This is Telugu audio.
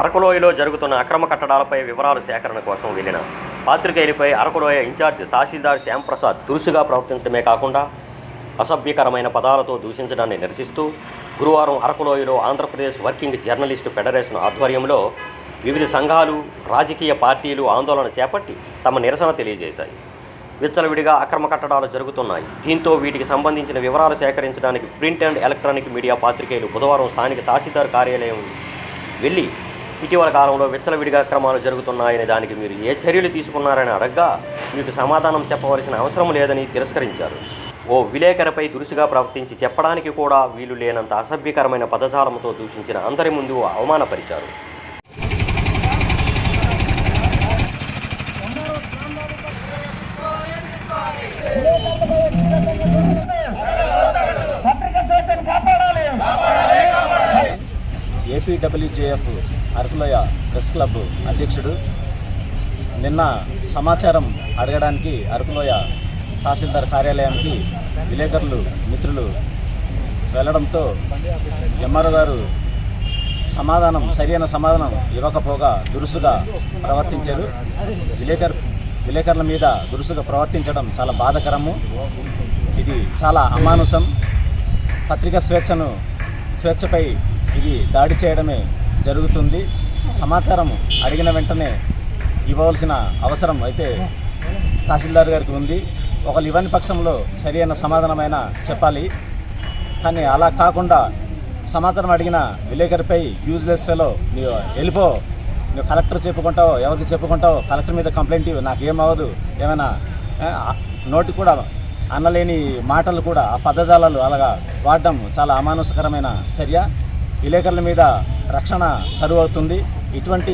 అరకులోయలో జరుగుతున్న అక్రమ కట్టడాలపై వివరాలు సేకరణ కోసం వెళ్ళిన పాత్రికేయులపై అరకులోయ ఇన్ఛార్జ్ తహసీల్దార్ శ్యాంప్రసాద్ దురుసుగా ప్రవర్తించడమే కాకుండా అసభ్యకరమైన పదాలతో దూషించడాన్ని నిరసిస్తూ గురువారం అరకులోయలో ఆంధ్రప్రదేశ్ వర్కింగ్ జర్నలిస్టు ఫెడరేషన్ ఆధ్వర్యంలో వివిధ సంఘాలు రాజకీయ పార్టీలు ఆందోళన చేపట్టి తమ నిరసన తెలియజేశాయి. విచ్చలవిడిగా అక్రమ కట్టడాలు జరుగుతున్నాయి. దీంతో వీటికి సంబంధించిన వివరాలు సేకరించడానికి ప్రింట్ అండ్ ఎలక్ట్రానిక్ మీడియా పాత్రికేయులు బుధవారం స్థానిక తహసీల్దార్ కార్యాలయం వెళ్ళి ఇటీవల కాలంలో విచ్చలవిడిగా అక్రమాలు జరుగుతున్నాయని దానికి మీరు ఏ చర్యలు తీసుకున్నారని అడగ్గా మీకు సమాధానం చెప్పవలసిన అవసరం లేదని తిరస్కరించారు. ఓ విలేకరిపై దురుసుగా ప్రవర్తించి చెప్పడానికి కూడా వీలు లేనంత అసభ్యకరమైన పదజాలంతో దూషించిన అందరి ముందు అవమానపరిచారు. ఏపీడబ్ల్యూజేఎఫ్ అరకులోయ ప్రెస్ క్లబ్ అధ్యక్షుడు. నిన్న సమాచారం అడగడానికి అరకులోయ తహసీల్దార్ కార్యాలయానికి విలేకరులు మిత్రులు వెళ్ళడంతో ఎంఆర్ఓ గారు సమాధానం సరైన సమాధానం ఇవ్వకపోగా దురుసుగా ప్రవర్తించారు. విలేకరు విలేకరుల మీద దురుసుగా ప్రవర్తించడం చాలా బాధకరము. ఇది చాలా అమానుషం. పత్రికా స్వేచ్ఛను స్వేచ్ఛపై ఇది దాడి చేయడమే జరుగుతుంది. సమాచారం అడిగిన వెంటనే ఇవ్వవలసిన అవసరం అయితే తహసీల్దార్ గారికి ఉంది. ఒకళ్ళు ఇవ్వని పక్షంలో సరైన సమాధానమైన చెప్పాలి. కానీ అలా కాకుండా సమాచారం అడిగిన విలేకరిపై యూజ్లెస్ ఫెలో నీవు వెళ్ళిపో నువ్వు కలెక్టర్ చెప్పుకుంటావు ఎవరికి చెప్పుకుంటావు కలెక్టర్ మీద కంప్లైంట్ ఇవ్వు నాకేమవ్వదు ఏమైనా నోటి కూడా అనలేని మాటలు కూడా ఆ పదజాలాలు అలాగా వాడడం చాలా అమానుషకరమైన చర్య. విలేకరుల మీద రక్షణ కరువు అవుతుంది ఇటువంటి